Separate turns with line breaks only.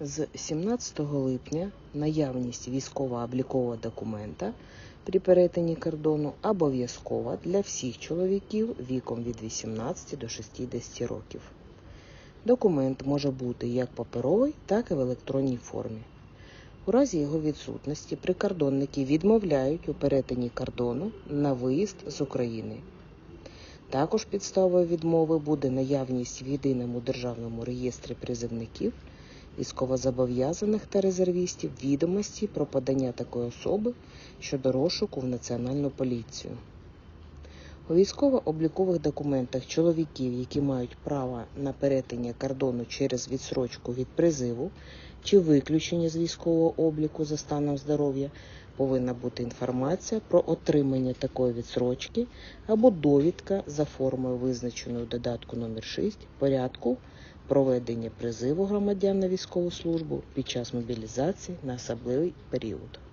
З 17 липня наявність військово-облікового документа при перетині кордону обов'язкова для всіх чоловіків віком від 18 до 60 років. Документ може бути як паперовий, так і в електронній формі. У разі його відсутності прикордонники відмовляють у перетині кордону на виїзд з України. Також підставою відмови буде наявність в єдиному державному реєстрі призовників, військовозобов'язаних та резервістів відомості про подання такої особи щодо розшуку в Національну поліцію. У військово-облікових документах чоловіків, які мають право на перетині кордону через відсрочку від призиву чи виключення з військового обліку за станом здоров'я, повинна бути інформація про отримання такої відсрочки або довідка за формою, визначеною в додатку номер 6 порядку проведення призиву громадян на військову службу під час мобілізації на особливий період.